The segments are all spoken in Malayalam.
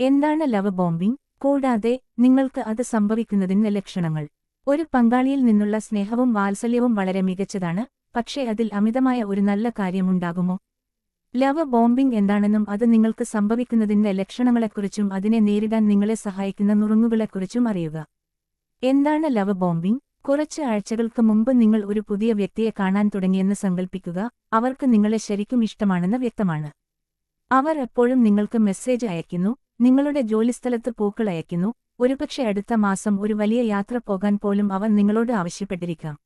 എന്താണ് ലവ് ബോംബിംഗ്? കൂടാതെ നിങ്ങൾക്ക് അത് സംഭവിക്കുന്നതിന് ലക്ഷണങ്ങൾ. ഒരു പങ്കാളിയിൽ നിന്നുള്ള സ്നേഹവും വാത്സല്യവും വളരെ മികച്ചതാണ് പക്ഷേ അതിൽ അമിതമായ ഒരു നല്ല കാര്യമുണ്ടാകുമോ? ലവ് ബോംബിംഗ് എന്താണെന്നും അത് നിങ്ങൾക്ക് സംഭവിക്കുന്നതിന്റെ ലക്ഷണങ്ങളെക്കുറിച്ചും അതിനെ നേരിടാൻ നിങ്ങളെ സഹായിക്കുന്ന നുറുങ്ങുകളെക്കുറിച്ചും അറിയുക. എന്താണ് ലവ് ബോംബിംഗ്? കുറച്ച് ആഴ്ചകൾക്ക് മുമ്പ് നിങ്ങൾ ഒരു പുതിയ വ്യക്തിയെ കാണാൻ തുടങ്ങിയെന്ന് സങ്കൽപ്പിക്കുക അവർക്ക് നിങ്ങളെ ശരിക്കും ഇഷ്ടമാണെന്ന് വ്യക്തമാണ്. അവർ എപ്പോഴും നിങ്ങൾക്ക് മെസ്സേജ് അയക്കുന്നു നിങ്ങളുടെ ജോലിസ്ഥലത്ത് പൂക്കൾ അയക്കുന്നു ഒരുപക്ഷെ അടുത്ത മാസം ഒരു വലിയ യാത്ര പോകാൻ പോലും അവൻ നിങ്ങളോട് ആവശ്യപ്പെട്ടിരിക്കാം.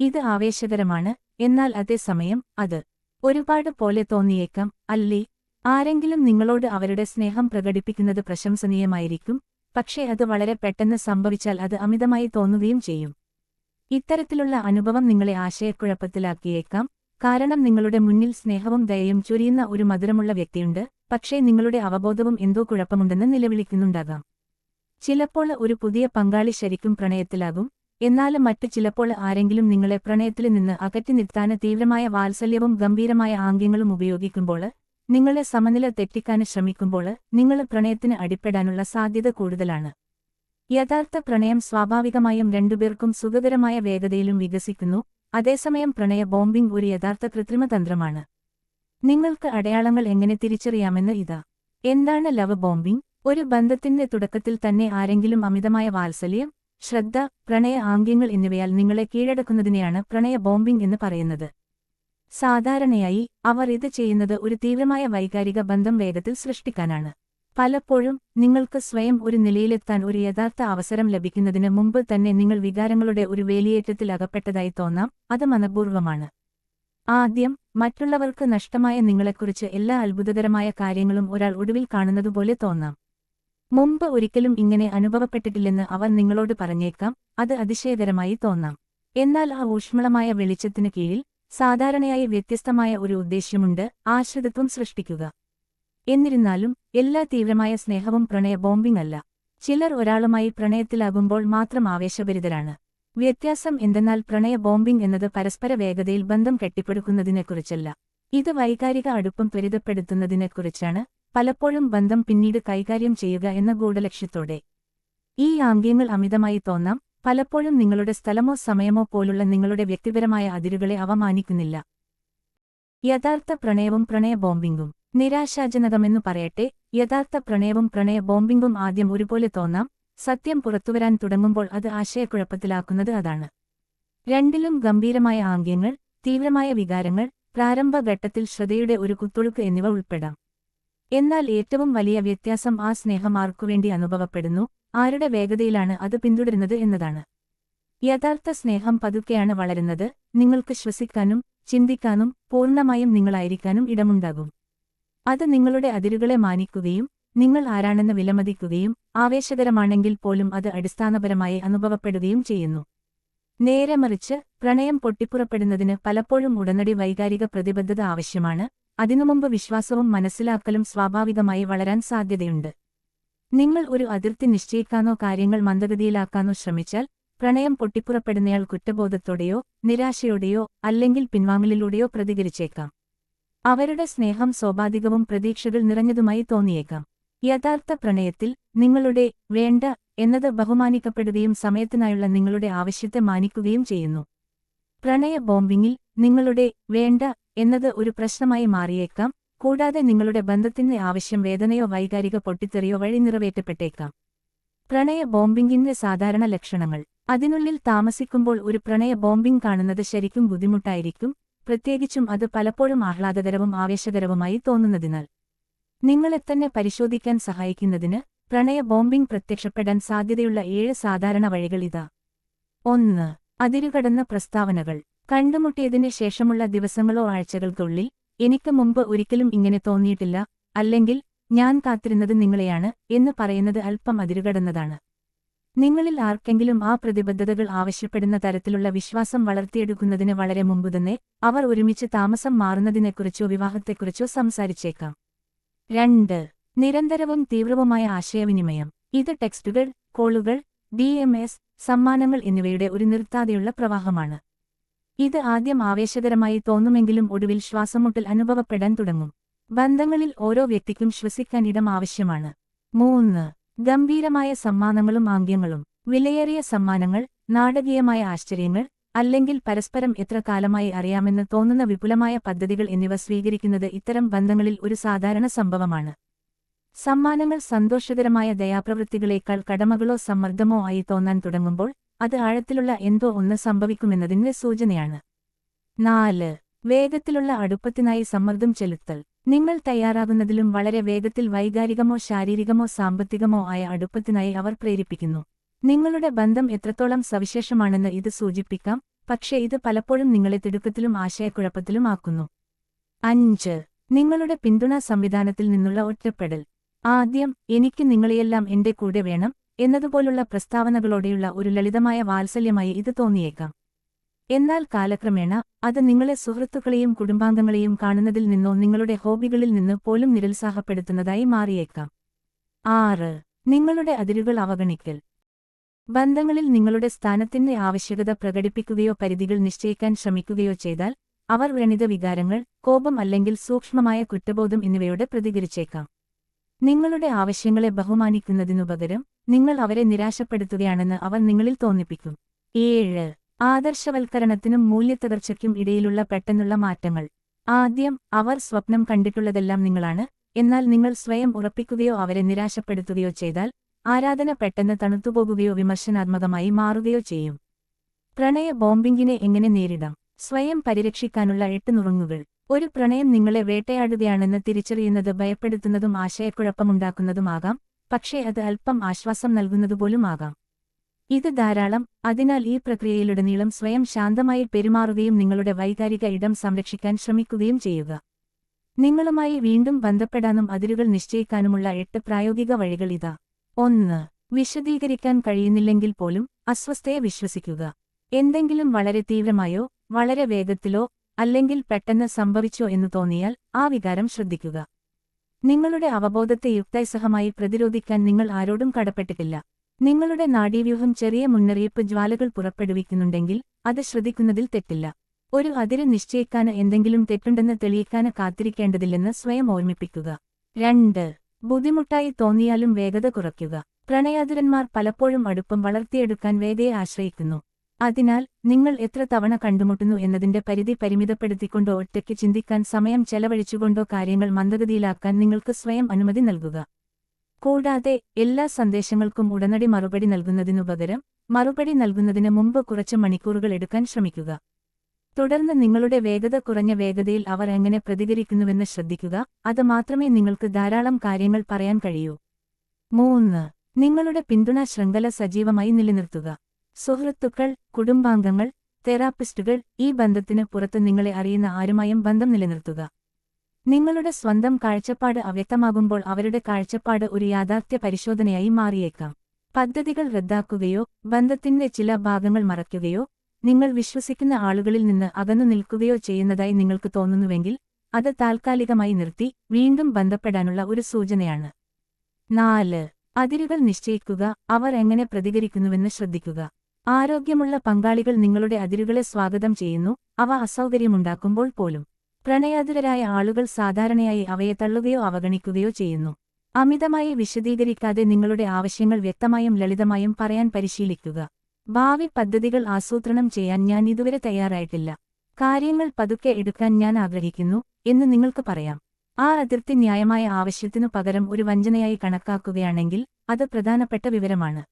ഇത് ആവേശകരമാണ്. എന്നാൽ അതേസമയം അത് ഒരുപാട് പോലെ തോന്നിയേക്കാം. അല്ലേ? ആരെങ്കിലും നിങ്ങളോട് അവരുടെ സ്നേഹം പ്രകടിപ്പിക്കുന്നത് പ്രശംസനീയമായിരിക്കും. പക്ഷേ അത് വളരെ പെട്ടെന്ന് സംഭവിച്ചാൽ അത് അമിതമായി തോന്നുകയും ചെയ്യും. ഇത്തരത്തിലുള്ള അനുഭവം നിങ്ങളെ ആശയക്കുഴപ്പത്തിലാക്കിയേക്കാം. കാരണം നിങ്ങളുടെ മുന്നിൽ സ്നേഹവും ദയയും ചൊരിയുന്ന ഒരു മധുരമുള്ള വ്യക്തിയുണ്ട് പക്ഷേ നിങ്ങളുടെ അവബോധവും എന്തോ കുഴപ്പമുണ്ടെന്ന് നിലവിളിക്കുന്നുണ്ടാകാം. ചിലപ്പോൾ ഒരു പുതിയ പങ്കാളി ശരിക്കും പ്രണയത്തിലാകും എന്നാലും മറ്റു ചിലപ്പോൾ ആരെങ്കിലും നിങ്ങളെ പ്രണയത്തിൽ നിന്ന് അകറ്റി നിർത്താന് തീവ്രമായ വാത്സല്യവും ഗംഭീരമായ ആംഗ്യങ്ങളും ഉപയോഗിക്കുമ്പോൾ നിങ്ങളെ സമനില തെറ്റിക്കാൻ ശ്രമിക്കുമ്പോൾ നിങ്ങൾ പ്രണയത്തിന് അടിപ്പെടാനുള്ള സാധ്യത കൂടുതലാണ്. യഥാർത്ഥ പ്രണയം സ്വാഭാവികമായും രണ്ടുപേർക്കും സുഖകരമായ വേഗതയിലും വികസിക്കുന്നു അതേസമയം പ്രണയ ബോംബിംഗ് ഒരു യഥാർത്ഥ കൃത്രിമതന്ത്രമാണ് നിങ്ങൾക്ക് അടയാളങ്ങൾ എങ്ങനെ തിരിച്ചറിയാമെന്ന് ഇതാ. എന്താണ് ലവ് ബോംബിംഗ്? ഒരു ബന്ധത്തിന്റെ തുടക്കത്തിൽ തന്നെ ആരെങ്കിലും അമിതമായ വാത്സല്യം ശ്രദ്ധ പ്രണയ ആംഗ്യങ്ങൾ എന്നിവയാൽ നിങ്ങളെ കീഴടക്കുന്നതിനെയാണ് പ്രണയ ബോംബിംഗ് എന്ന് പറയുന്നത്. സാധാരണയായി അവർ ഇത് ചെയ്യുന്നത് ഒരു തീവ്രമായ വൈകാരിക ബന്ധം വേഗത്തിൽ സൃഷ്ടിക്കാനാണ്. പലപ്പോഴും നിങ്ങൾക്ക് സ്വയം ഒരു നിലയിലെത്താൻ ഒരു യഥാർത്ഥ അവസരം ലഭിക്കുന്നതിന് മുമ്പ് തന്നെ നിങ്ങൾ വികാരങ്ങളുടെ ഒരു വേലിയേറ്റത്തിൽ അകപ്പെട്ടതായി തോന്നാം അത് മനഃപൂർവമാണ്. ആദ്യം മറ്റുള്ളവർക്ക് നഷ്ടമായ നിങ്ങളെക്കുറിച്ച് എല്ലാ അത്ഭുതകരമായ കാര്യങ്ങളും ഒരാൾ ഒടുവിൽ കാണുന്നതുപോലെ തോന്നാം. മുമ്പ് ഒരിക്കലും ഇങ്ങനെ അനുഭവപ്പെട്ടിട്ടില്ലെന്ന് അവർ നിങ്ങളോട് പറഞ്ഞേക്കാം അത് അതിശയകരമായി തോന്നാം. എന്നാൽ ആ ഊഷ്മളമായ വെളിച്ചത്തിന് കീഴിൽ സാധാരണയായി വ്യത്യസ്തമായ ഒരു ഉദ്ദേശ്യമുണ്ട് ആശ്രിതത്വം സൃഷ്ടിക്കുക. എന്നിരുന്നാലും എല്ലാ തീവ്രമായ സ്നേഹവും പ്രണയ ബോംബിംഗ് അല്ല. ചിലർ ഒരാളുമായി പ്രണയത്തിലാകുമ്പോൾ മാത്രം ആവേശഭരിതരാണ്. വ്യത്യാസം എന്തെന്നാൽ പ്രണയ ബോംബിംഗ് എന്നത് പരസ്പര വേഗതയിൽ ബന്ധം കെട്ടിപ്പടുക്കുന്നതിനെക്കുറിച്ചല്ല. ഇത് വൈകാരിക അടുപ്പം ത്വരിതപ്പെടുത്തുന്നതിനെക്കുറിച്ചാണ്. പലപ്പോഴും ബന്ധം പിന്നീട് കൈകാര്യം ചെയ്യുക എന്ന ഗൂഢലക്ഷ്യത്തോടെ. ഈ ആംഗ്യങ്ങൾ അമിതമായി തോന്നാം. പലപ്പോഴും നിങ്ങളുടെ സ്ഥലമോ സമയമോ പോലുള്ള നിങ്ങളുടെ വ്യക്തിപരമായ അതിരുകളെ അവമാനിക്കുന്നില്ല. യഥാർത്ഥ പ്രണയവും പ്രണയ ബോംബിംഗും. നിരാശാജനകമെന്നു പറയട്ടെ യഥാർത്ഥ പ്രണയവും പ്രണയ ബോംബിംഗും ആദ്യം ഒരുപോലെ തോന്നാം സത്യം പുറത്തുവരാൻ തുടങ്ങുമ്പോൾ അത് ആശയക്കുഴപ്പത്തിലാക്കുന്നത് അതാണ്. രണ്ടിലും ഗംഭീരമായ ആംഗ്യങ്ങൾ തീവ്രമായ വികാരങ്ങൾ പ്രാരംഭഘട്ടത്തിൽ ശ്രദ്ധയുടെ ഒരു കുത്തൊഴുക്ക് എന്നിവ ഉൾപ്പെടാം. എന്നാൽ ഏറ്റവും വലിയ വ്യത്യാസം ആ സ്നേഹം ആർക്കുവേണ്ടി അനുഭവപ്പെടുന്നു ആരുടെ വേഗതയിലാണ് അത് പിന്തുടരുന്നത് എന്നതാണ്. യഥാർത്ഥ സ്നേഹം പതുക്കെയാണ് വളരുന്നത് നിങ്ങൾക്ക് ശ്വസിക്കാനും ചിന്തിക്കാനും പൂർണമായും നിങ്ങളായിരിക്കാനും ഇടമുണ്ടാകും. അത് നിങ്ങളുടെ അതിരുകളെ മാനിക്കുകയും നിങ്ങൾ ആരാണെന്ന് വിലമതിക്കുകയും ആവേശകരമാണെങ്കിൽ പോലും അത് അടിസ്ഥാനപരമായി അനുഭവപ്പെടുകയും ചെയ്യുന്നു. നേരെ മറിച്ച് പ്രണയം പൊട്ടിപ്പുറപ്പെടുന്നതിന് പലപ്പോഴും ഉടനടി വൈകാരിക പ്രതിബദ്ധത ആവശ്യമാണ്. അതിനുമുമ്പ് വിശ്വാസവും മനസ്സിലാക്കലും സ്വാഭാവികമായി വളരാൻ സാധ്യതയുണ്ട്. നിങ്ങൾ ഒരു അതിർത്തി നിശ്ചയിക്കാനോ കാര്യങ്ങൾ മന്ദഗതിയിലാക്കാനോ ശ്രമിച്ചാൽ പ്രണയം പൊട്ടിപ്പുറപ്പെടുന്നയാൾ കുറ്റബോധത്തോടെയോ നിരാശയോടെയോ അല്ലെങ്കിൽ പിൻവാങ്ങലിലൂടെയോ പ്രതികരിച്ചേക്കാം. അവരുടെ സ്നേഹം സ്വാഭാവികവും പ്രതീക്ഷകൾ നിറഞ്ഞതുമായി തോന്നിയേക്കാം. യഥാർത്ഥ പ്രണയത്തിൽ നിങ്ങളുടെ വേണ്ട എന്നത് ബഹുമാനിക്കപ്പെടുകയും സമയത്തിനായുള്ള നിങ്ങളുടെ ആവശ്യത്തെ മാനിക്കുകയും ചെയ്യുന്നു. പ്രണയ ബോംബിംഗിൽ നിങ്ങളുടെ വേണ്ട എന്നത് ഒരു പ്രശ്നമായി മാറിയേക്കാം കൂടാതെ നിങ്ങളുടെ ബന്ധത്തിന്റെ ആവശ്യം വേദനയോ വൈകാരിക പൊട്ടിത്തെറിയോ വഴി നിറവേറ്റപ്പെട്ടേക്കാം. പ്രണയ ബോംബിംഗിന്റെ സാധാരണ ലക്ഷണങ്ങൾ. അതിനുള്ളിൽ താമസിക്കുമ്പോൾ ഒരു പ്രണയ ബോംബിംഗ് കാണുന്നത് ശരിക്കും ബുദ്ധിമുട്ടായിരിക്കും പ്രത്യേകിച്ചും അത് പലപ്പോഴും ആഹ്ലാദകരവും ആവേശകരവുമായി തോന്നുന്നതിനാൽ. നിങ്ങളെ തന്നെ പരിശോധിക്കാൻ സഹായിക്കുന്നതിന് പ്രണയ ബോംബിംഗ് പ്രത്യക്ഷപ്പെടാൻ സാധ്യതയുള്ള ഏഴ് സാധാരണ വഴികൾ ഇതാ. ഒന്ന് അതിരുകടന്ന പ്രസ്താവനകൾ. കണ്ടുമുട്ടിയതിന് ശേഷമുള്ള ദിവസങ്ങളോ ആഴ്ചകൾക്കുള്ളിൽ എനിക്ക് മുമ്പ് ഒരിക്കലും ഇങ്ങനെ തോന്നിയിട്ടില്ല അല്ലെങ്കിൽ ഞാൻ കാത്തിരുന്നത് നിങ്ങളെയാണ് എന്ന് പറയുന്നത് അല്പം അതിരുകടന്നതാണ്. നിങ്ങളിൽ ആർക്കെങ്കിലും ആ പ്രതിബദ്ധതകൾ ആവശ്യപ്പെടുന്ന തരത്തിലുള്ള വിശ്വാസം വളർത്തിയെടുക്കുന്നതിന് വളരെ മുമ്പുതന്നെ അവർ ഒരുമിച്ച് താമസം മാറുന്നതിനെക്കുറിച്ചോ വിവാഹത്തെക്കുറിച്ചോ സംസാരിച്ചേക്കാം. രണ്ട് നിരന്തരവും തീവ്രവുമായ ആശയവിനിമയം. ഇത് ടെക്സ്റ്റുകൾ കോളുകൾ ഡി സമ്മാനങ്ങൾ എന്നിവയുടെ ഒരു നിർത്താതെയുള്ള പ്രവാഹമാണ്. ഇത് ആദ്യം ആവേശകരമായി തോന്നുമെങ്കിലും ഒടുവിൽ ശ്വാസമുട്ടൽ അനുഭവപ്പെടാൻ തുടങ്ങും. ബന്ധങ്ങളിൽ ഓരോ വ്യക്തിക്കും ശ്വസിക്കാൻ ഇടം ആവശ്യമാണ്. മൂന്ന് ഗംഭീരമായ സമ്മാനങ്ങളും ആംഗ്യങ്ങളും വിലയേറിയ സമ്മാനങ്ങൾ നാടകീയമായ ആശ്ചര്യങ്ങൾ അല്ലെങ്കിൽ പരസ്പരം എത്ര കാലമായി അറിയാമെന്ന് തോന്നുന്ന വിപുലമായ പദ്ധതികൾ എന്നിവ സ്വീകരിക്കുന്നത് ഇത്തരം ബന്ധങ്ങളിൽ ഒരു സാധാരണ സംഭവമാണ്. സമ്മാനങ്ങൾ സന്തോഷകരമായ ദയാപ്രവൃത്തികളേക്കാൾ കടമകളോ സമ്മർദ്ദമോ ആയി തോന്നാൻ തുടങ്ങുമ്പോൾ അത് ആഴത്തിലുള്ള എന്തോ ഒന്ന് സംഭവിക്കുമെന്നതിന്റെ സൂചനയാണ്. നാല്. വേഗത്തിലുള്ള അടുപ്പത്തിനായി സമ്മർദ്ദം ചെലുത്തൽ. നിങ്ങൾ തയ്യാറാകുന്നതിലും വളരെ വേഗത്തിൽ വൈകാരികമോ ശാരീരികമോ സാമ്പത്തികമോ ആയ അടുപ്പത്തിനായി അവർ പ്രേരിപ്പിക്കുന്നു. നിങ്ങളുടെ ബന്ധം എത്രത്തോളം സവിശേഷമാണെന്ന് ഇത് സൂചിപ്പിക്കാം പക്ഷേ ഇത് പലപ്പോഴും നിങ്ങളെ തിടുക്കത്തിലും ആശയക്കുഴപ്പത്തിലും ആക്കുന്നു. അഞ്ച്. നിങ്ങളുടെ പിന്തുണാ സംവിധാനത്തിൽ നിന്നുള്ള ഒറ്റപ്പെടൽ. ആദ്യം എനിക്ക് നിങ്ങളെയെല്ലാം എന്റെ കൂടെ വേണം എന്നതുപോലുള്ള പ്രസ്താവനകളോടെയുള്ള ഒരു ലളിതമായ വാത്സല്യമായി ഇത് തോന്നിയേക്കാം. എന്നാൽ കാലക്രമേണ അത് നിങ്ങളെ സുഹൃത്തുക്കളെയും കുടുംബാംഗങ്ങളെയും കാണുന്നതിൽ നിന്നോ നിങ്ങളുടെ ഹോബികളിൽ നിന്ന് പോലും നിരുത്സാഹപ്പെടുത്തുന്നതായി മാറിയേക്കാം. ആറ് നിങ്ങളുടെ അതിരുകൾ അവഗണിക്കൽ. ബന്ധങ്ങളിൽ നിങ്ങളുടെ സ്ഥാനത്തിന്റെ ആവശ്യകത പ്രകടിപ്പിക്കുകയോ പരിധികൾ നിശ്ചയിക്കാൻ ശ്രമിക്കുകയോ ചെയ്താൽ അവർ വ്രണിത വികാരങ്ങൾ കോപം അല്ലെങ്കിൽ സൂക്ഷ്മമായ കുറ്റബോധം എന്നിവയോടെ പ്രതികരിച്ചേക്കാം. നിങ്ങളുടെ ആവശ്യങ്ങളെ ബഹുമാനിക്കുന്നതിനുപകരം നിങ്ങൾ അവരെ നിരാശപ്പെടുത്തുകയാണെന്ന് അവർ നിങ്ങളിൽ തോന്നിപ്പിക്കും. ഏഴ് ആദർശവൽക്കരണത്തിനും മൂല്യത്തകർച്ചയ്ക്കും ഇടയിലുള്ള പെട്ടെന്നുള്ള മാറ്റങ്ങൾ. ആദ്യം അവർ സ്വപ്നം കണ്ടിട്ടുള്ളതെല്ലാം നിങ്ങളാണ് എന്നാൽ നിങ്ങൾ സ്വയം ഉറപ്പിക്കുകയോ അവരെ നിരാശപ്പെടുത്തുകയോ ചെയ്താൽ ആരാധന പെട്ടെന്ന് തണുത്തുപോകുകയോ വിമർശനാത്മകമായി മാറുകയോ ചെയ്യും. പ്രണയ ബോംബിംഗിനെ എങ്ങനെ നേരിടാം? സ്വയം പരിരക്ഷിക്കാനുള്ള എട്ട് നുറുങ്ങുകൾ. ഒരു പ്രണയം നിങ്ങളെ വേട്ടയാടുകയാണെന്ന് തിരിച്ചറിയുന്നത് ഭയപ്പെടുത്തുന്നതും ആശയക്കുഴപ്പമുണ്ടാക്കുന്നതുമാകാം പക്ഷേ അത് അല്പം ആശ്വാസം നൽകുന്നതുപോലുമാകാം. ഇത് ധാരാളം അതിനാൽ ഈ പ്രക്രിയയിലുടനീളം സ്വയം ശാന്തമായി പെരുമാറുകയും നിങ്ങളുടെ വൈകാരിക ഇടം സംരക്ഷിക്കാൻ ശ്രമിക്കുകയും ചെയ്യുക. നിങ്ങളുമായി വീണ്ടും ബന്ധപ്പെടാനും അതിരുകൾ നിശ്ചയിക്കാനുമുള്ള എട്ട് പ്രായോഗിക വഴികൾ ഇതാ. ഒന്ന് വിശദീകരിക്കാൻ കഴിയുന്നില്ലെങ്കിൽ പോലും അസ്വസ്ഥയെ വിശ്വസിക്കുക. എന്തെങ്കിലും വളരെ തീവ്രമായോ വളരെ വേഗത്തിലോ അല്ലെങ്കിൽ പെട്ടെന്ന് സംഭവിച്ചോ എന്ന് തോന്നിയാൽ ആ വികാരം ശ്രദ്ധിക്കുക. നിങ്ങളുടെ അവബോധത്തെ യുക്തൈസഹമായി പ്രതിരോധിക്കാൻ നിങ്ങൾ ആരോടും കടപ്പെട്ടിട്ടില്ല. നിങ്ങളുടെ നാഡീവ്യൂഹം ചെറിയ മുന്നറിയിപ്പ് ജ്വാലകൾ പുറപ്പെടുവിക്കുന്നുണ്ടെങ്കിൽ അത് ശ്രദ്ധിക്കുന്നതിൽ തെറ്റില്ല. ഒരു അതിര് നിശ്ചയിക്കാന് എന്തെങ്കിലും തെറ്റുണ്ടെന്ന് തെളിയിക്കാന് കാത്തിരിക്കേണ്ടതില്ലെന്ന് സ്വയം ഓർമ്മിപ്പിക്കുക. രണ്ട്. ബുദ്ധിമുട്ടായി തോന്നിയാലും വേഗത കുറയ്ക്കുക. പ്രണയാതുരന്മാർ പലപ്പോഴും അടുപ്പം വളർത്തിയെടുക്കാൻ വേഗയെ ആശ്രയിക്കുന്നു. അതിനാൽ നിങ്ങൾ എത്ര തവണ കണ്ടുമുട്ടുന്നു എന്നതിന്റെ പരിധി പരിമിതപ്പെടുത്തിക്കൊണ്ടോ ഒറ്റയ്ക്ക് ചിന്തിക്കാൻ സമയം ചെലവഴിച്ചുകൊണ്ടോ കാര്യങ്ങൾ മന്ദഗതിയിലാക്കാൻ നിങ്ങൾക്ക് സ്വയം അനുമതി നൽകുക. കൂടാതെ എല്ലാ സന്ദേശങ്ങൾക്കും ഉടനടി മറുപടി നൽകുന്നതിനുപകരം മറുപടി നൽകുന്നതിന് മുമ്പ് കുറച്ച് മണിക്കൂറുകൾ എടുക്കാൻ ശ്രമിക്കുക. തുടർന്ന് നിങ്ങളുടെ വേഗത കുറഞ്ഞ വേഗതയിൽ അവർ എങ്ങനെ പ്രതികരിക്കുന്നുവെന്ന് ശ്രദ്ധിക്കുക. അത് മാത്രമേ നിങ്ങൾക്ക് ധാരാളം കാര്യങ്ങൾ പറയാൻ കഴിയൂ. മൂന്ന് നിങ്ങളുടെ പിന്തുണ ശൃംഖല സജീവമായി നിലനിർത്തുക. സുഹൃത്തുക്കൾ കുടുംബാംഗങ്ങൾ തെറാപ്പിസ്റ്റുകൾ ഈ ബന്ധത്തിന് പുറത്ത് നിങ്ങളെ അറിയുന്ന ആരുമായും ബന്ധം നിലനിർത്തുക. നിങ്ങളുടെ സ്വന്തം കാഴ്ചപ്പാട് അവ്യക്തമാകുമ്പോൾ അവരുടെ കാഴ്ചപ്പാട് ഒരു യാഥാർത്ഥ്യ പരിശോധനയായി മാറിയേക്കാം. പദ്ധതികൾ റദ്ദാക്കുകയോ ബന്ധത്തിന്റെ ചില ഭാഗങ്ങൾ മറയ്ക്കുകയോ നിങ്ങൾ വിശ്വസിക്കുന്ന ആളുകളിൽ നിന്ന് അകന്നു നിൽക്കുകയോ ചെയ്യുന്നതായി നിങ്ങൾക്ക് തോന്നുന്നുവെങ്കിൽ അത് താൽക്കാലികമായി നിർത്തി വീണ്ടും ബന്ധപ്പെടാനുള്ള ഒരു സൂചനയാണ്. നാല്. അതിരുകൾ നിശ്ചയിക്കുക അവർ എങ്ങനെ പ്രതികരിക്കുന്നുവെന്ന് ശ്രദ്ധിക്കുക. ആരോഗ്യമുള്ള പങ്കാളികൾ നിങ്ങളുടെ അതിരുകളെ സ്വാഗതം ചെയ്യുന്നു അവ അസൗകര്യമുണ്ടാക്കുമ്പോൾ പോലും. പ്രണയാതുരരായ ആളുകൾ സാധാരണയായി അവയെ തള്ളുകയോ അവഗണിക്കുകയോ ചെയ്യുന്നു. അമിതമായി വിശദീകരിക്കാതെ നിങ്ങളുടെ ആവശ്യങ്ങൾ വ്യക്തമായും ലളിതമായും പറയാൻ പരിശീലിക്കുക. ഭാവി പദ്ധതികൾ ആസൂത്രണം ചെയ്യാൻ ഞാൻ ഇതുവരെ തയ്യാറായിട്ടില്ല. കാര്യങ്ങൾ പതുക്കെ എടുക്കാൻ ഞാൻ ആഗ്രഹിക്കുന്നു എന്ന് നിങ്ങൾക്ക് പറയാം. ആ അതിർത്തി ന്യായമായ ആവശ്യത്തിനു പകരം ഒരു വഞ്ചനയായി കണക്കാക്കുകയാണെങ്കിൽ അത് പ്രധാനപ്പെട്ട വിവരമാണ്.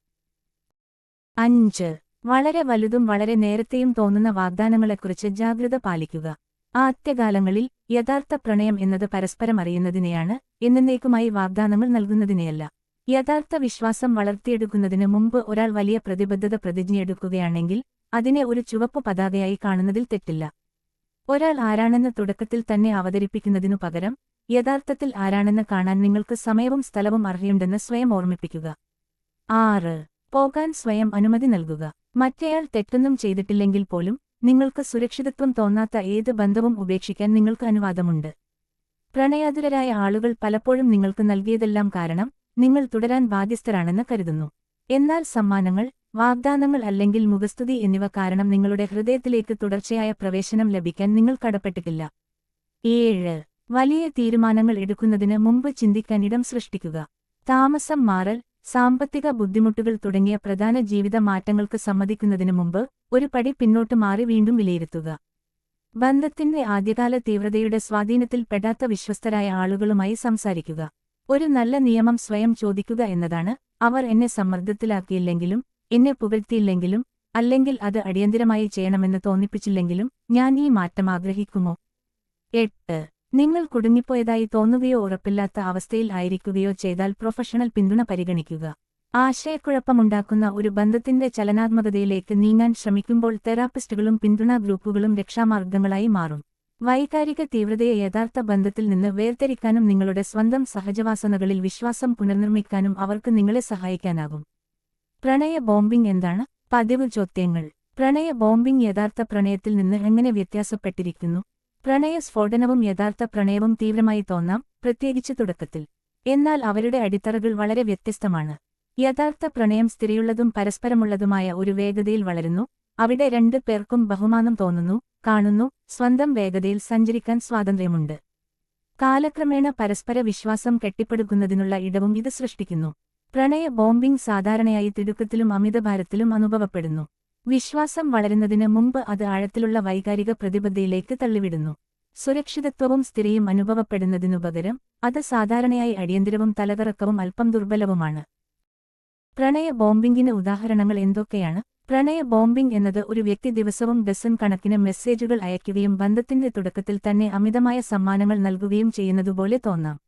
അഞ്ച്. വളരെ വലുതും വളരെ നേരത്തെയും തോന്നുന്ന വാഗ്ദാനങ്ങളെക്കുറിച്ച് ജാഗ്രത പാലിക്കുക. ആദ്യകാലങ്ങളിൽ യഥാർത്ഥ പ്രണയം എന്നത് പരസ്പരം അറിയുന്നതിനെയാണ് എന്നേക്കുമായി വാഗ്ദാനങ്ങൾ നൽകുന്നതിനെയല്ല. യഥാർത്ഥ വിശ്വാസം വളർത്തിയെടുക്കുന്നതിന് മുമ്പ് ഒരാൾ വലിയ പ്രതിബദ്ധത പ്രതിജ്ഞയെടുക്കുകയാണെങ്കിൽ അതിനെ ഒരു ചുവപ്പ് പതാകയായി കാണുന്നതിൽ തെറ്റില്ല. ഒരാൾ ആരാണെന്ന് തുടക്കത്തിൽ തന്നെ അവതരിപ്പിക്കുന്നതിനു പകരം യഥാർത്ഥത്തിൽ ആരാണെന്ന് കാണാൻ നിങ്ങൾക്ക് സമയവും സ്ഥലവും അർഹയുണ്ടെന്ന് സ്വയം ഓർമ്മിപ്പിക്കുക. ആറ്. പോകാൻ സ്വയം അനുമതി നൽകുക. മറ്റേയാൾ തെറ്റൊന്നും ചെയ്തിട്ടില്ലെങ്കിൽ പോലും നിങ്ങൾക്ക് സുരക്ഷിതത്വം തോന്നാത്ത ഏത് ബന്ധവും ഉപേക്ഷിക്കാൻ നിങ്ങൾക്ക് അനുവാദമുണ്ട്. പ്രണയാതുരരായ ആളുകൾ പലപ്പോഴും നിങ്ങൾക്ക് നൽകിയതെല്ലാം കാരണം നിങ്ങൾ തുടരാൻ ബാധ്യസ്ഥരാണെന്ന് കരുതുന്നു. എന്നാൽ സമ്മാനങ്ങൾ വാഗ്ദാനങ്ങൾ അല്ലെങ്കിൽ മുഖസ്തുതി എന്നിവ കാരണം നിങ്ങളുടെ ഹൃദയത്തിലേക്ക് തുടർച്ചയായ പ്രവേശനം ലഭിക്കാൻ നിങ്ങൾ കടപ്പെട്ടിട്ടില്ല. ഏഴ് വലിയ തീരുമാനങ്ങൾ എടുക്കുന്നതിന് മുമ്പ് ചിന്തിക്കാൻ ഇടം സൃഷ്ടിക്കുക. താമസം മാറൽ സാമ്പത്തിക ബുദ്ധിമുട്ടുകൾ തുടങ്ങിയ പ്രധാന ജീവിത മാറ്റങ്ങൾക്ക് സമ്മതിക്കുന്നതിനു മുമ്പ് ഒരു പടി പിന്നോട്ട് മാറി വീണ്ടും വിലയിരുത്തുക. ബന്ധത്തിന്റെ ആദ്യകാല തീവ്രതയുടെ സ്വാധീനത്തിൽ പെടാത്ത വിശ്വസ്തരായ ആളുകളുമായി സംസാരിക്കുക. ഒരു നല്ല നിയമം സ്വയം ചോദിക്കുക എന്നതാണ് അവർ എന്നെ സമ്മർദ്ദത്തിലാക്കിയില്ലെങ്കിലും എന്നെ പുകഴ്ത്തിയില്ലെങ്കിലും അല്ലെങ്കിൽ അത് അടിയന്തിരമായി ചെയ്യണമെന്ന് തോന്നിപ്പിച്ചില്ലെങ്കിലും ഞാൻ ഈ മാറ്റം ആഗ്രഹിക്കുമോ? എട്ട്. നിങ്ങൾ കുടുങ്ങിപ്പോയതായി തോന്നുകയോ ഉറപ്പില്ലാത്ത അവസ്ഥയിൽ ആയിരിക്കുകയോ ചെയ്താൽ പ്രൊഫഷണൽ പിന്തുണ പരിഗണിക്കുക. ആശയക്കുഴപ്പമുണ്ടാക്കുന്ന ഒരു ബന്ധത്തിന്റെ ചലനാത്മകതയിലേക്ക് നീങ്ങാൻ ശ്രമിക്കുമ്പോൾ തെറാപ്പിസ്റ്റുകളും പിന്തുണാ ഗ്രൂപ്പുകളും രക്ഷാമാർഗങ്ങളായി മാറും. വൈകാരിക തീവ്രതയെ യഥാർത്ഥ ബന്ധത്തിൽ നിന്ന് വേർതിരിക്കാനും നിങ്ങളുടെ സ്വന്തം സഹജവാസനകളിൽ വിശ്വാസം പുനർനിർമ്മിക്കാനും അവർക്ക് നിങ്ങളെ സഹായിക്കാനാകും. പ്രണയ ബോംബിംഗ് എന്താണ്? പതിവ് ചോദ്യങ്ങൾ. പ്രണയ ബോംബിംഗ് യഥാർത്ഥ പ്രണയത്തിൽ നിന്ന് എങ്ങനെ വ്യത്യാസപ്പെട്ടിരിക്കുന്നു? പ്രണയ സ്ഫോടനവും യഥാർത്ഥ പ്രണയവും തീവ്രമായി തോന്നാം പ്രത്യേകിച്ച് തുടക്കത്തിൽ. എന്നാൽ അവരുടെ അടിത്തറകൾ വളരെ വ്യത്യസ്തമാണ്. യഥാർത്ഥ പ്രണയം സ്ഥിരയുള്ളതും പരസ്പരമുള്ളതുമായ ഒരു വേഗതയിൽ വളരുന്നു അവിടെ രണ്ടു പേർക്കും ബഹുമാനം തോന്നുന്നു കാണുന്നു സ്വന്തം വേഗതയിൽ സഞ്ചരിക്കാൻ സ്വാതന്ത്ര്യമുണ്ട്. കാലക്രമേണ പരസ്പര വിശ്വാസം കെട്ടിപ്പടുക്കുന്നതിനുള്ള ഇടവും ഇത് സൃഷ്ടിക്കുന്നു. പ്രണയ ബോംബിംഗ് സാധാരണയായി തിടുക്കത്തിലും അമിതഭാരത്തിലും അനുഭവപ്പെടുന്നു. വിശ്വാസം വളരുന്നതിന് മുമ്പ് അത് ആഴത്തിലുള്ള വൈകാരിക പ്രതിബദ്ധയിലേക്ക് തള്ളിവിടുന്നു. സുരക്ഷിതത്വവും സ്ഥിരയും അനുഭവപ്പെടുന്നതിനുപകരം അത് സാധാരണയായി അടിയന്തിരവും തലകറക്കവും അല്പം ദുർബലവുമാണ്. പ്രണയ ബോംബിംഗിന് ഉദാഹരണങ്ങൾ എന്തൊക്കെയാണ്? പ്രണയ ബോംബിംഗ് എന്നത് ഒരു വ്യക്തി ദിവസവും ഡസൻ കണക്കിന് മെസ്സേജുകൾ അയക്കുകയും ബന്ധത്തിന്റെ തുടക്കത്തിൽ തന്നെ അമിതമായ സമ്മാനങ്ങൾ നൽകുകയും ചെയ്യുന്നതുപോലെ തോന്നാം.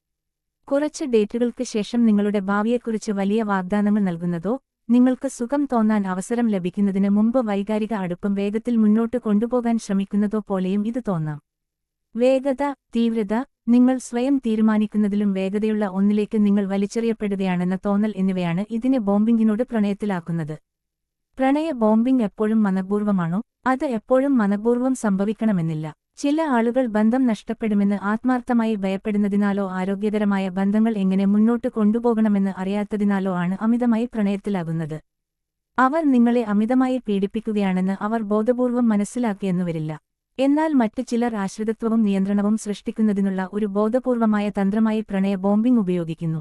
കുറച്ച് ഡേറ്റുകൾക്ക് ശേഷം നിങ്ങളുടെ ഭാവിയെക്കുറിച്ച് വലിയ വാഗ്ദാനങ്ങൾ നൽകുന്നതോ നിങ്ങൾക്ക് സുഖം തോന്നാൻ അവസരം ലഭിക്കുന്നതിന് മുമ്പ് വൈകാരിക അടുപ്പം വേഗത്തിൽ മുന്നോട്ട് കൊണ്ടുപോകാൻ ശ്രമിക്കുന്നതോ പോലെയും ഇത് തോന്നാം. വേഗത തീവ്രത നിങ്ങൾ സ്വയം തീരുമാനിക്കുന്നതിലും വേഗതയുള്ള ഒന്നിലേക്ക് നിങ്ങൾ വലിച്ചെറിയപ്പെടുകയാണെന്ന തോന്നൽ എന്നിവയാണ് ഇതിനെ ബോംബിംഗിനോട് പ്രണയത്തിലാക്കുന്നത്. പ്രണയ ബോംബിംഗ് എപ്പോഴും മനപൂർവമാണോ അത് എപ്പോഴും മനപൂർവം സംഭവിക്കണമെന്നില്ല. ചില ആളുകൾ ബന്ധം നഷ്ടപ്പെടുമെന്ന് ആത്മാർത്ഥമായി ഭയപ്പെടുന്നതിനാലോ ആരോഗ്യകരമായ ബന്ധങ്ങൾ എങ്ങനെ മുന്നോട്ട് കൊണ്ടുപോകണമെന്ന് അറിയാത്തതിനാലോ ആണ് അമിതമായി പ്രണയത്തിലാകുന്നത്. അവർ നിങ്ങളെ അമിതമായി പീഡിപ്പിക്കുകയാണെന്ന് അവർ ബോധപൂർവം മനസ്സിലാക്കിയെന്നു വരില്ല എന്നാൽ മറ്റു ചിലർ ആശ്രിതത്വവും നിയന്ത്രണവും സൃഷ്ടിക്കുന്നതിനുള്ള ഒരു ബോധപൂർവമായ തന്ത്രമായി പ്രണയ ബോംബിംഗ് ഉപയോഗിക്കുന്നു.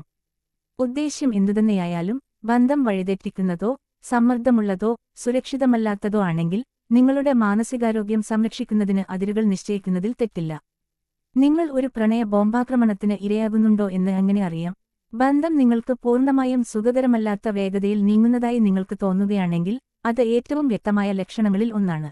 ഉദ്ദേശ്യം എന്തുതന്നെയായാലും ബന്ധം വഴിതെറ്റിക്കുന്നതോ സമ്മർദ്ദമുള്ളതോ സുരക്ഷിതമല്ലാത്തതോ ആണെങ്കിൽ നിങ്ങളുടെ മാനസികാരോഗ്യം സംരക്ഷിക്കുന്നതിന് അതിരുകൾ നിശ്ചയിക്കുന്നതിൽ തെറ്റില്ല. നിങ്ങൾ ഒരു പ്രണയ ബോംബാക്രമണത്തിന് ഇരയാകുന്നുണ്ടോ എന്ന് എങ്ങനെ അറിയാം? ബന്ധം നിങ്ങൾക്ക് പൂർണമായും സുഖകരമല്ലാത്ത വേഗതയിൽ നീങ്ങുന്നതായി നിങ്ങൾക്ക് തോന്നുകയാണെങ്കിൽ അത് ഏറ്റവും വ്യക്തമായ ലക്ഷണങ്ങളിൽ ഒന്നാണ്.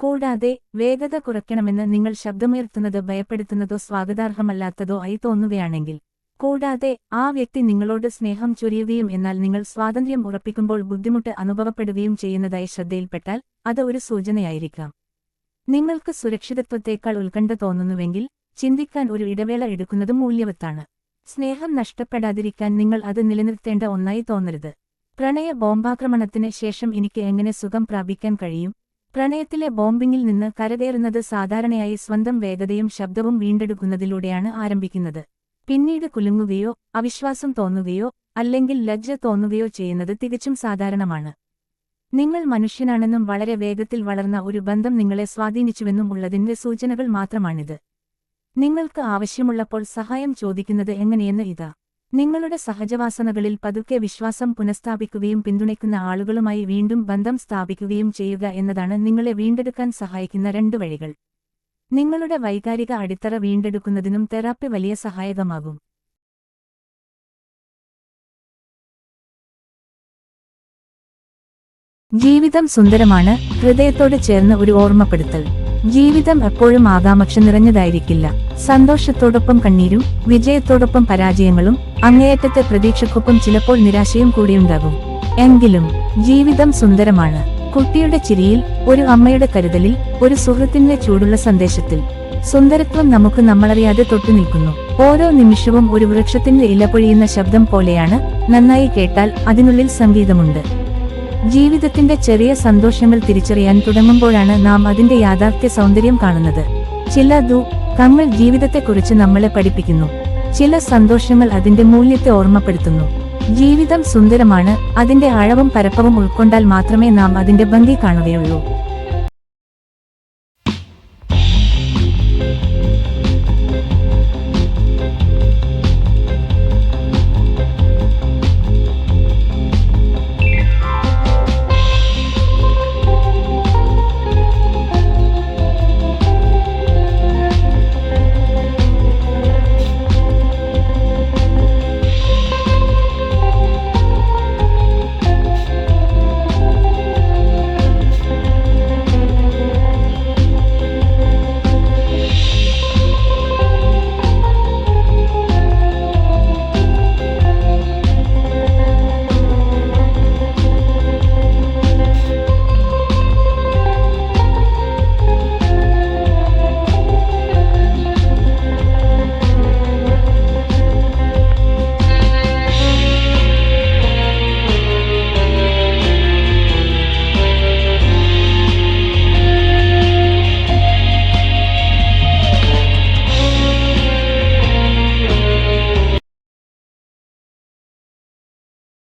കൂടാതെ വേഗത കുറയ്ക്കണമെന്ന് നിങ്ങൾ ശബ്ദമുയർത്തുന്നത് ഭയപ്പെടുത്തുന്നതോ സ്വാഗതാർഹമല്ലാത്തതോ ആയി തോന്നുകയാണെങ്കിൽ. കൂടാതെ ആ വ്യക്തി നിങ്ങളോട് സ്നേഹം ചൊരിയുകയും എന്നാൽ നിങ്ങൾ സ്വാതന്ത്ര്യം ഉറപ്പിക്കുമ്പോൾ ബുദ്ധിമുട്ട് അനുഭവപ്പെടുകയും ചെയ്യുന്നതായി ശ്രദ്ധയിൽപ്പെട്ടാൽ അത് ഒരു സൂചനയായിരിക്കാം. നിങ്ങൾക്ക് സുരക്ഷിതത്വത്തേക്കാൾ ഉത്കണ്ഠ തോന്നുന്നുവെങ്കിൽ ചിന്തിക്കാൻ ഒരു ഇടവേള എടുക്കുന്നത് മൂല്യവത്താണ്. സ്നേഹം നഷ്ടപ്പെടാതിരിക്കാൻ നിങ്ങൾ അത് നിലനിർത്തേണ്ട ഒന്നായി തോന്നരുത്. പ്രണയ ബോംബാക്രമണത്തിന് ശേഷം എനിക്ക് എങ്ങനെ സുഖം പ്രാപിക്കാൻ കഴിയും? പ്രണയത്തിലെ ബോംബിങ്ങിൽ നിന്ന് കരകയറുന്നത് സാധാരണയായി സ്വന്തം വേഗതയും ശബ്ദവും വീണ്ടെടുക്കുന്നതിലൂടെയാണ് ആരംഭിക്കുന്നത്. പിന്നീട് കുലുങ്ങുകയോ അവിശ്വാസം തോന്നുകയോ അല്ലെങ്കിൽ ലജ്ജ തോന്നുകയോ ചെയ്യുന്നത് തികച്ചും സാധാരണമാണ്. നിങ്ങൾ മനുഷ്യനാണെന്നും വളരെ വേഗത്തിൽ വളർന്ന ഒരു ബന്ധം നിങ്ങളെ സ്വാധീനിച്ചുവെന്നും ഉള്ളതിന്റെ സൂചനകൾ മാത്രമാണിത്. നിങ്ങൾക്ക് ആവശ്യമുള്ളപ്പോൾ സഹായം ചോദിക്കുന്നത് എങ്ങനെയെന്ന് ഇതാ. നിങ്ങളുടെ സഹജവാസനകളിൽ പതുക്കെ വിശ്വാസം പുനഃസ്ഥാപിക്കുകയും പിന്തുണയ്ക്കുന്ന ആളുകളുമായി വീണ്ടും ബന്ധം സ്ഥാപിക്കുകയും ചെയ്യുക എന്നതാണ് നിങ്ങളെ വീണ്ടെടുക്കാൻ സഹായിക്കുന്ന രണ്ട് വഴികൾ. നിങ്ങളുടെ വൈകാരിക അടിത്തറ വീണ്ടെടുക്കുന്നതിനും തെറാപ്പി വലിയ സഹായകമാകും. ജീവിതം സുന്ദരമാണ് ഹൃദയത്തോട് ചേർന്ന് ഒരു ഓർമ്മപ്പെടുത്തൽ. ജീവിതം എപ്പോഴും ആകാംക്ഷ നിറഞ്ഞതായിരിക്കില്ല. സന്തോഷത്തോടൊപ്പം കണ്ണീരും വിജയത്തോടൊപ്പം പരാജയങ്ങളും അങ്ങേയറ്റത്തെ പ്രതീക്ഷക്കൊപ്പം ചിലപ്പോൾ നിരാശയും കൂടിയുണ്ടാകും. എങ്കിലും ജീവിതം സുന്ദരമാണ്. കുട്ടിയുടെ ചിരിയിൽ ഒരു അമ്മയുടെ കരുതലിൽ ഒരു സുഹൃത്തിന്റെ ചൂടുള്ള സന്ദേശത്തിൽ. സുന്ദരത്വം നമുക്ക് നമ്മളറിയാതെ തൊട്ടു നിൽക്കുന്നു. ഓരോ നിമിഷവും ഒരു വൃക്ഷത്തിന്റെ ഇല പൊഴിയുന്ന ശബ്ദം പോലെയാണ് നന്നായി കേട്ടാൽ അതിനുള്ളിൽ സംഗീതമുണ്ട്. ജീവിതത്തിന്റെ ചെറിയ സന്തോഷങ്ങൾ തിരിച്ചറിയാൻ തുടങ്ങുമ്പോഴാണ് നാം അതിന്റെ യാഥാർത്ഥ്യ സൗന്ദര്യം കാണുന്നത്. ചില ദു കങ്ങൾ ജീവിതത്തെക്കുറിച്ച് നമ്മളെ പഠിപ്പിക്കുന്നു. ചില സന്തോഷങ്ങൾ അതിന്റെ മൂല്യത്തെ ഓർമ്മപ്പെടുത്തുന്നു. ജീവിതം സുന്ദരമാണ്. അതിന്റെ ആഴവും പരപ്പവും ഉൾക്കൊണ്ടാൽ മാത്രമേ നാം അതിന്റെ ഭംഗി കാണുകയുള്ളൂ.